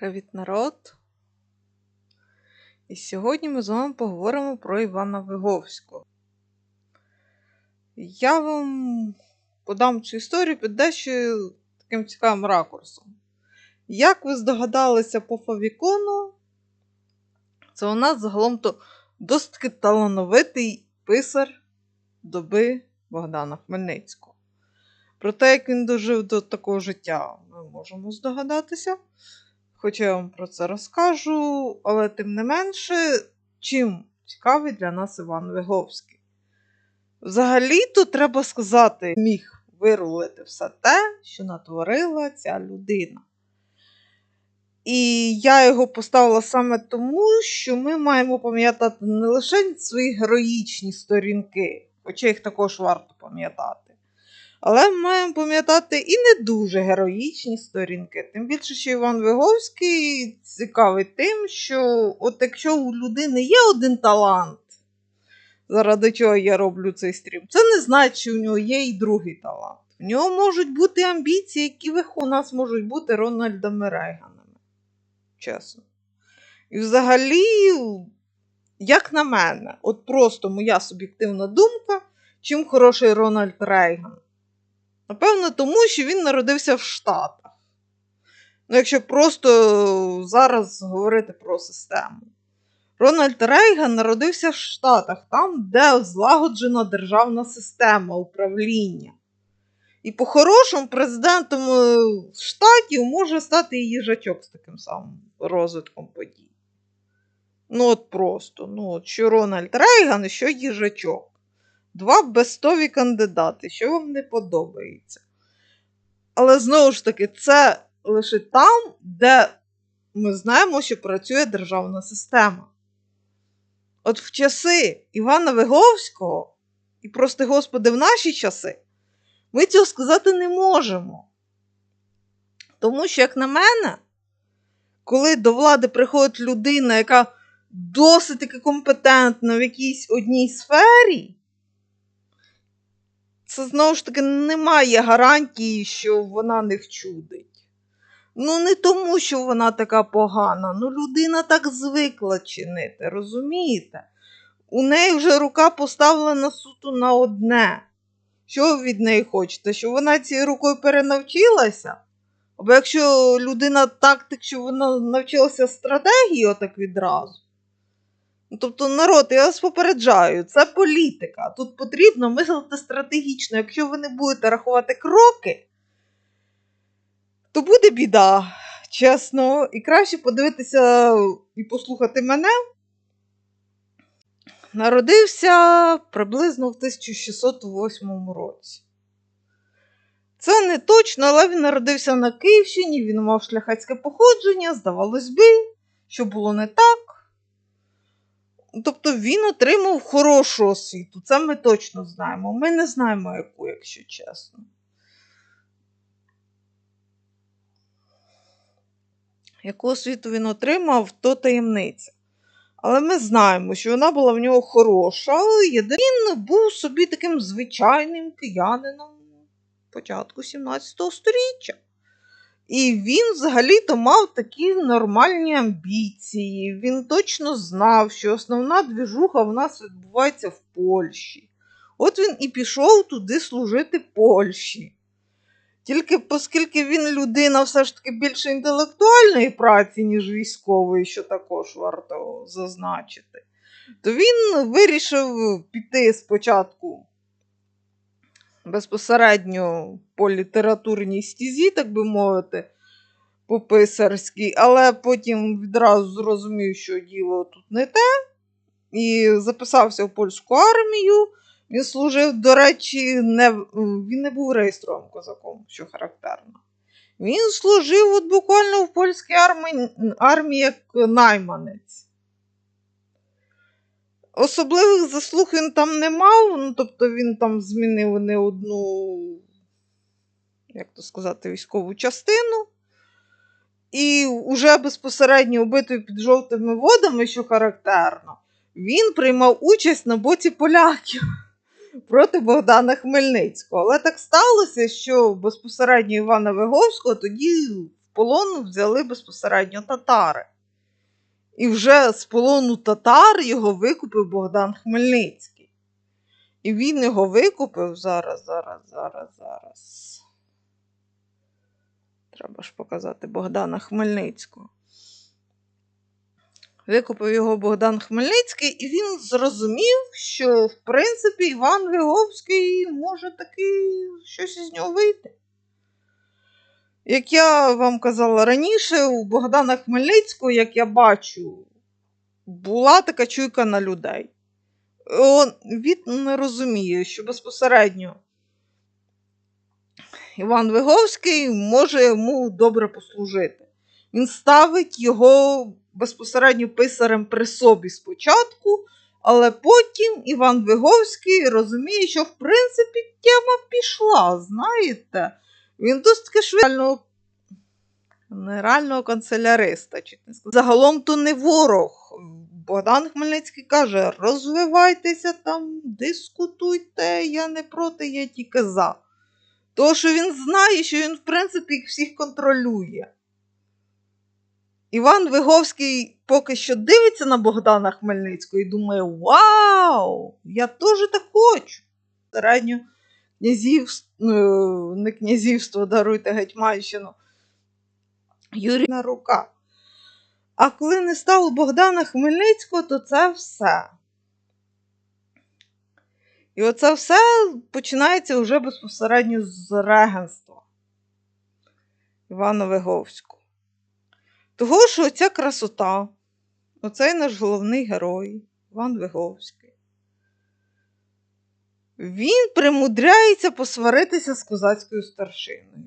Привіт, народ! І сьогодні ми з вами поговоримо про Івана Виговського. Я вам подам цю історію під дещо таким цікавим ракурсом. Як ви здогадалися по фавікону, це у нас загалом то досить талановитий писар доби Богдана Хмельницького. Про те, як він дожив до такого життя, ми можемо здогадатися. Хоча я вам про це розкажу, але тим не менше, чим цікавий для нас Іван Виговський. Взагалі-то треба сказати, міг вирулити все те, що натворила ця людина. І я його поставила саме тому, що ми маємо пам'ятати не лише свої героїчні сторінки, хоча їх також варто пам'ятати. Але ми маємо пам'ятати і не дуже героїчні сторінки. Тим більше, що Іван Виговський цікавий тим, що от якщо у людини є один талант, заради чого я роблю цей стрім, це не значить, що у нього є і другий талант. У нього можуть бути амбіції, які у нас можуть бути Рональдами Рейганами. Чесно. І взагалі, як на мене, от просто моя суб'єктивна думка, чим хороший Рональд Рейган. Напевно, тому що він народився в Штатах. Ну, якщо просто зараз говорити про систему. Рональд Рейган народився в Штатах, там, де злагоджена державна система управління. І по-хорошому президентом штатів може стати і їжачок з таким самим розвитком подій. Ну, от просто. Ну, от що Рональд Рейган, що їжачок. Два бестові кандидати, що вам не подобається. Але знову ж таки, це лише там, де ми знаємо, що працює державна система. От в часи Івана Виговського, і, прости Господи, в наші часи, ми цього сказати не можемо. Тому що, як на мене, коли до влади приходить людина, яка досить таки компетентна в якійсь одній сфері, це знову ж таки немає гарантії, що вона не вчудить. Ну, не тому, що вона така погана. Ну, людина так звикла чинити, розумієте? У неї вже рука поставлена суто на одне. Що ви від неї хочете? Що вона цією рукою перенавчилася? Або якщо людина тактик, що вона навчилася стратегії отак відразу. Тобто, народ, я вас попереджаю, це політика. Тут потрібно мислити стратегічно. Якщо ви не будете рахувати кроки, то буде біда, чесно. І краще подивитися і послухати мене. Народився приблизно в 1608 році. Це не точно, але він народився на Київщині, він мав шляхетське походження, здавалось би, що було не так. Тобто він отримав хорошу освіту, це ми точно знаємо. Ми не знаємо, яку, якщо чесно. Яку освіту він отримав, то таємниця. Але ми знаємо, що вона була в нього хороша, але він був собі таким звичайним киянином початку 17 століття. І він взагалі-то мав такі нормальні амбіції. Він точно знав, що основна двіжуха в нас відбувається в Польщі. От він і пішов туди служити Польщі. Тільки оскільки він людина все ж таки більше інтелектуальної праці, ніж військової, що також варто зазначити, то він вирішив піти спочатку безпосередньо по літературній стізі, так би мовити, по писарській, але потім відразу зрозумів, що діло тут не те, і записався в польську армію. Він служив, до речі, не, він не був реєстровим козаком, що характерно. Він служив от буквально в польській армії, армії як найманець. Особливих заслуг він там не мав, ну, тобто він там змінив не одну, як то сказати, військову частину. І вже безпосередньо убитий під жовтими водами, що характерно, він приймав участь на боці поляків проти Богдана Хмельницького. Але так сталося, що безпосередньо Івана Виговського тоді в полон взяли безпосередньо татари. І вже з полону татар його викупив Богдан Хмельницький. І він його викупив зараз, зараз, зараз, зараз. Треба ж показати Богдана Хмельницького. Викупив його Богдан Хмельницький, і він зрозумів, що, в принципі, Іван Виговський може таки щось із нього вийти. Як я вам казала раніше, у Богдана Хмельницького, як я бачу, була така чуйка на людей. Він не розуміє, що безпосередньо Іван Виговський може йому добре послужити. Він ставить його безпосередньо писарем при собі спочатку, але потім Іван Виговський розуміє, що в принципі тема пішла, знаєте. Він досить швидко генерального канцеляриста. Чуть не. Загалом то не ворог. Богдан Хмельницький каже: розвивайтеся там, дискутуйте, я не проти, я тільки за. Тому що він знає, що він, в принципі, їх всіх контролює. Іван Виговський поки що дивиться на Богдана Хмельницького і думає: Вау! Я теж так хочу. Середньо князівство, ну, не князівство, даруйте Гетьманщину. Юріна рука. А коли не стало Богдана Хмельницького, то це все. І оце все починається вже безпосередньо з регенства Івана Виговського. Того, що оця красота, оцей наш головний герой, Іван Виговський, він примудряється посваритися з козацькою старшиною.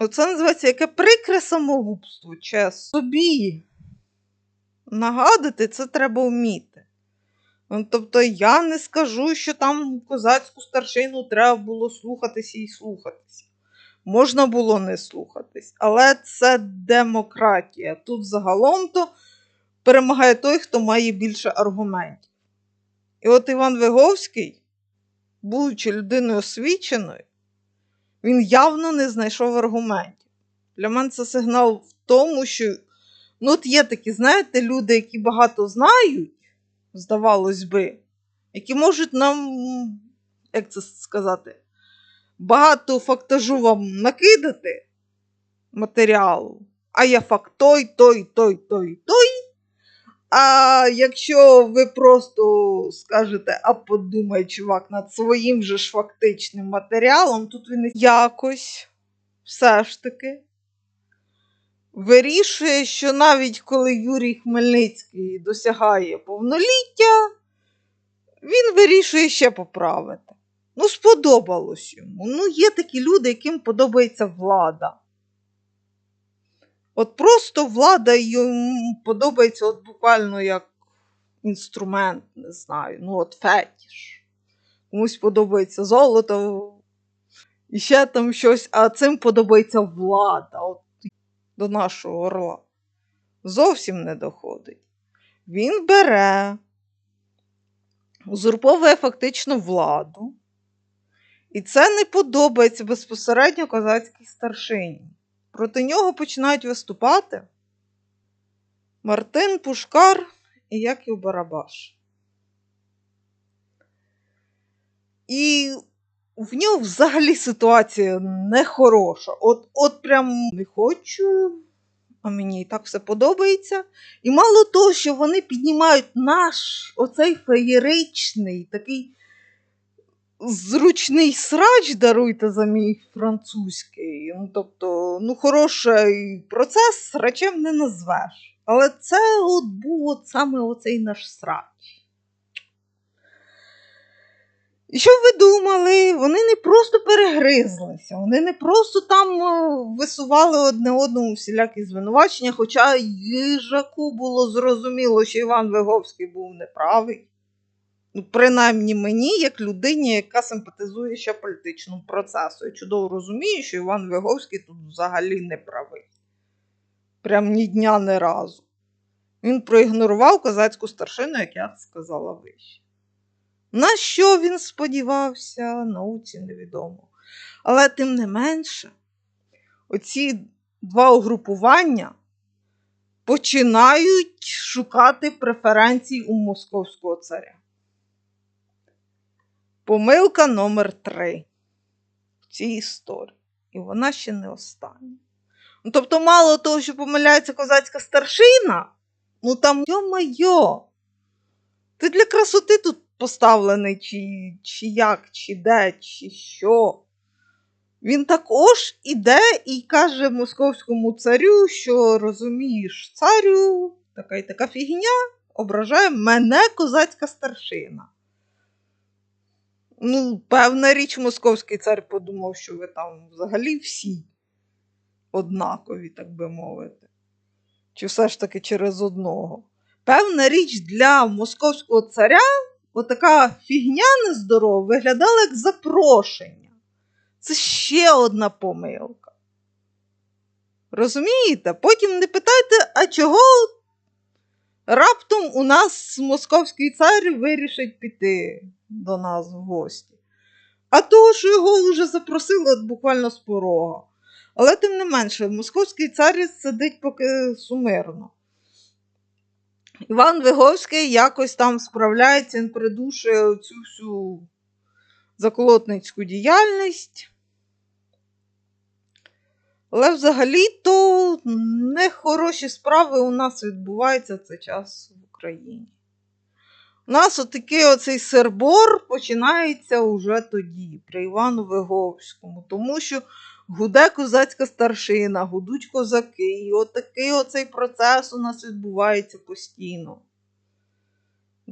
Оце називається яке прикре самогубство, чесно. Собі нагадати це треба вміти. Ну, Тобто я не скажу, що там козацьку старшину треба було слухатися і слухатися. Можна було не слухатись, але це демократія. Тут загалом то перемагає той, хто має більше аргументів. І от Іван Виговський, будучи людиною освіченою, він явно не знайшов аргументів. Для мене це сигнал в тому, що ну, от є такі, знаєте, люди, які багато знають, здавалось би, які можуть нам, як це сказати, багато фактажу вам накидати матеріалу, а я факт той, той, той, той, той. А якщо ви просто скажете, а подумай, чувак, над своїм же ж фактичним матеріалом, тут він якось все ж таки вирішує, що навіть коли Юрій Хмельницький досягає повноліття, він вирішує ще поправити. Ну, сподобалось йому. Ну, є такі люди, яким подобається влада. От просто влада йому подобається от буквально як інструмент, не знаю, ну от фетіш. Комусь подобається золото, і ще там щось, а цим подобається влада. От до нашого орла. Зовсім не доходить. Він бере, узурповує фактично владу. І це не подобається безпосередньо козацькій старшині. Проти нього починають виступати Мартин Пушкар і Яків Барабаш. І в нього взагалі ситуація нехороша. От, от прям не хочу, а мені і так все подобається. І мало того, що вони піднімають наш оцей феєричний такий зручний срач, даруйте за мій французький. Ну, тобто, ну, хороший процес срачем не назвеш. Але це от був от саме оцей наш срач. І що ви думали? Вони не просто перегризлися, вони не просто там висували одне одному всілякі звинувачення, хоча їжаку було зрозуміло, що Іван Виговський був неправий. Ну, принаймні мені, як людині, яка симпатизує ще політичному процесу. Я чудово розумію, що Іван Виговський тут взагалі не правий. Прям ні дня, ні разу. Він проігнорував козацьку старшину, як я сказала вище. На що він сподівався, науці невідомо. Але тим не менше, оці два угрупування починають шукати преференцій у московського царя. Помилка номер три в цій історії. І вона ще не остання. Ну, тобто, мало того, що помиляється козацька старшина, ну там йо-майо. Ти для красоти тут поставлений, чи, чи як, чи де, чи що. Він також іде і каже московському царю, що розумієш, царю, така й така фігня ображає мене козацька старшина. Ну, певна річ, московський цар подумав, що ви там взагалі всі однакові, так би мовити. Чи все ж таки через одного. Певна річ для московського царя, отака фігня нездорова, виглядала як запрошення. Це ще одна помилка. Розумієте? Потім не питайте, а чого раптом у нас московський цар вирішить піти до нас в гості. А того, що його вже запросили буквально з порога. Але тим не менше, московський цар сидить поки сумирно. Іван Виговський якось там справляється, він придушує цю всю заколотницьку діяльність. Але взагалі-то нехороші справи у нас відбуваються цей час в Україні. У нас отакий оцей сербор починається уже тоді, при Івану Виговському, тому що гуде козацька старшина, гудуть козаки, і отакий оцей процес у нас відбувається постійно.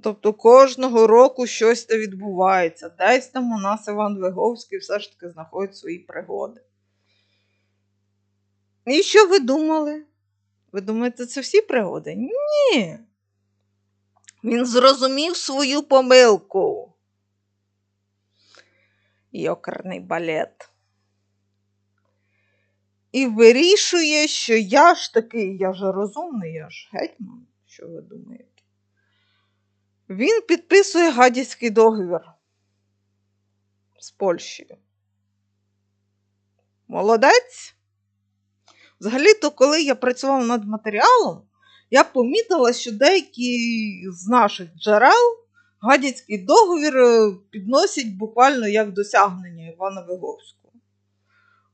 Тобто кожного року щось та відбувається. Десь там у нас Іван Виговський все ж таки знаходить свої пригоди. І що ви думали? Ви думаєте, це всі пригоди? Ні. Він зрозумів свою помилку. Йокерний балет. І вирішує, що я ж такий, я ж розумний, я ж гетьман, що ви думаєте? Він підписує гадяцький договір з Польщею. Молодець. Взагалі-то, коли я працювала над матеріалом, я помітила, що деякі з наших джерел гадяцький договір е, підносять буквально як досягнення Івана Виговського.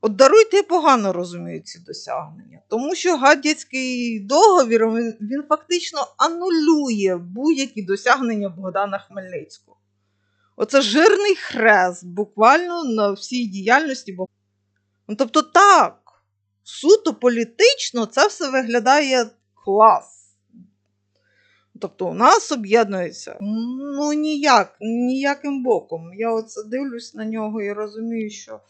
От даруйте, я погано розумію ці досягнення, тому що гадяцький договір він, він фактично анулює будь-які досягнення Богдана Хмельницького. Оце жирний хрест буквально на всій діяльності Богдана. Ну, тобто, так, суто політично це все виглядає клас. Тобто у нас об'єднується ну ніяк, ніяким боком. Я оце дивлюсь на нього і розумію, що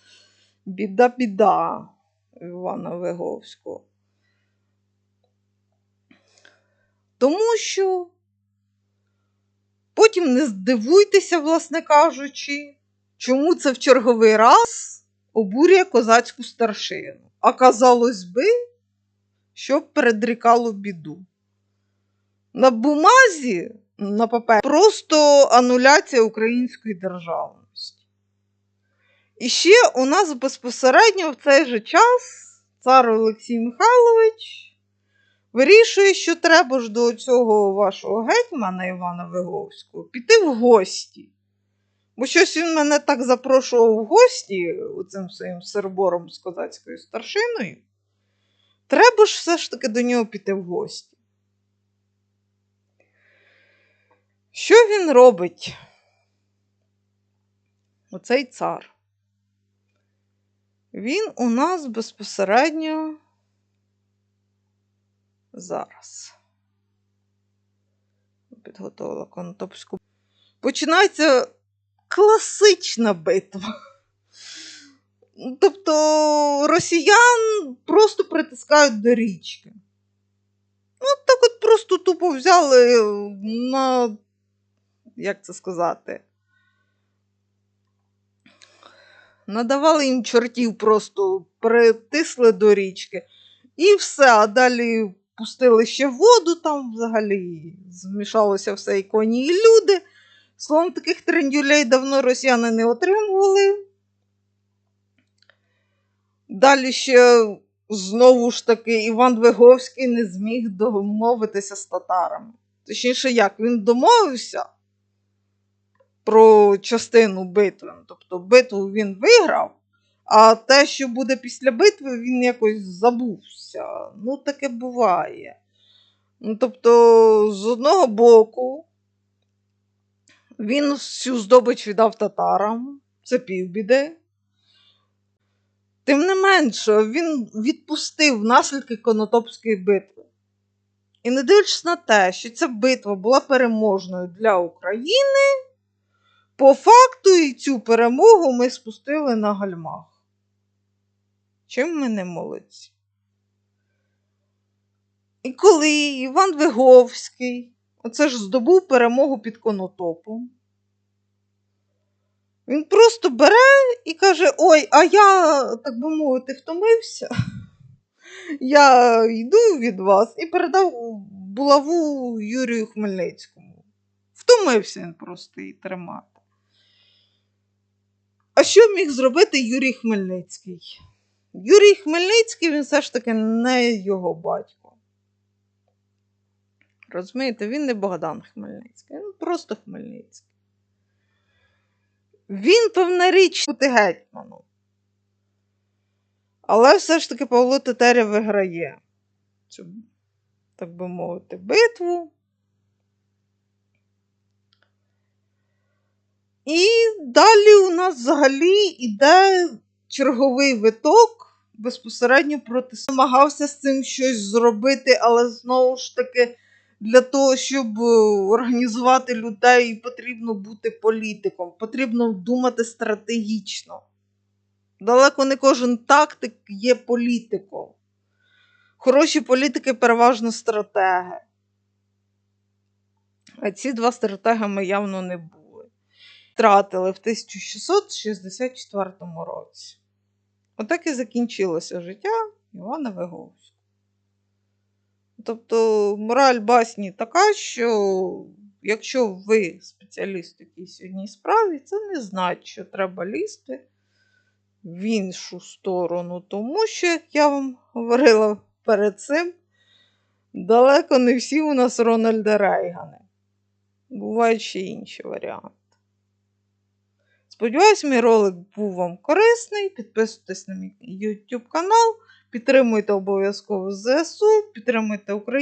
біда-біда Івана Виговського. Тому що потім не здивуйтеся, власне кажучи, чому це в черговий раз обурює козацьку старшину. А казалось би, щоб передрікало біду. На бумазі, на папері, просто ануляція української державності. І ще у нас безпосередньо в цей же час цар Олексій Михайлович вирішує, що треба ж до цього вашого гетьмана Івана Виговського піти в гості. Бо щось він мене так запрошував в гості оцим своїм сербором з козацькою старшиною. Треба ж все ж таки до нього піти в гості. Що він робить? Оцей цар. Він у нас безпосередньо зараз. Підготовила конотопську. Починається класична битва. Тобто росіян просто притискають до річки. От так от просто тупо взяли на, як це сказати, надавали їм чортів, просто притисли до річки. І все, а далі пустили ще воду, там взагалі змішалося все і коні, і люди. Словом, таких трендюлей давно росіяни не отримували. Далі ще знову ж таки Іван Виговський не зміг домовитися з татарами. Точніше, як він домовився про частину битви. Тобто битву він виграв, а те, що буде після битви, він якось забувся. Ну, таке буває. Ну, тобто, з одного боку, він всю здобич віддав татарам, це півбіди. Тим не менше, він відпустив наслідки Конотопської битви. І не дивлячись на те, що ця битва була переможною для України, по факту і цю перемогу ми спустили на гальмах. Чим ми не молодці? І коли Іван Виговський оце ж здобув перемогу під Конотопом, він просто бере і каже: Ой, а я, так би мовити, втомився. Я йду від вас і передав булаву Юрію Хмельницькому. Втомився він просто її тримати. А що міг зробити Юрій Хмельницький? Юрій Хмельницький він все ж таки не його батько. Розумієте, він не Богдан Хмельницький, він просто Хмельницький. Він, певна річ, бути гетьманом. Але все ж таки Павло Тетеря виграє цю, так би мовити, битву. І далі у нас взагалі йде черговий виток безпосередньо проти намагався з цим щось зробити, але знову ж таки для того, щоб е, організувати людей, потрібно бути політиком, потрібно думати стратегічно. Далеко не кожен тактик є політиком. Хороші політики переважно стратеги. А ці два стратегами явно не були. Втратили в 1664 році. Отак і закінчилося життя Івана Виговського. Тобто мораль басні така, що якщо ви спеціаліст в якійсь одній справі, це не значить, що треба лізти в іншу сторону, тому що, я вам говорила перед цим, далеко не всі у нас Рональда Рейгани. Бувають ще інші варіанти. Сподіваюсь, мій ролик був вам корисний. Підписуйтесь на мій YouTube канал, підтримуйте обов'язково ЗСУ, підтримуйте Україну.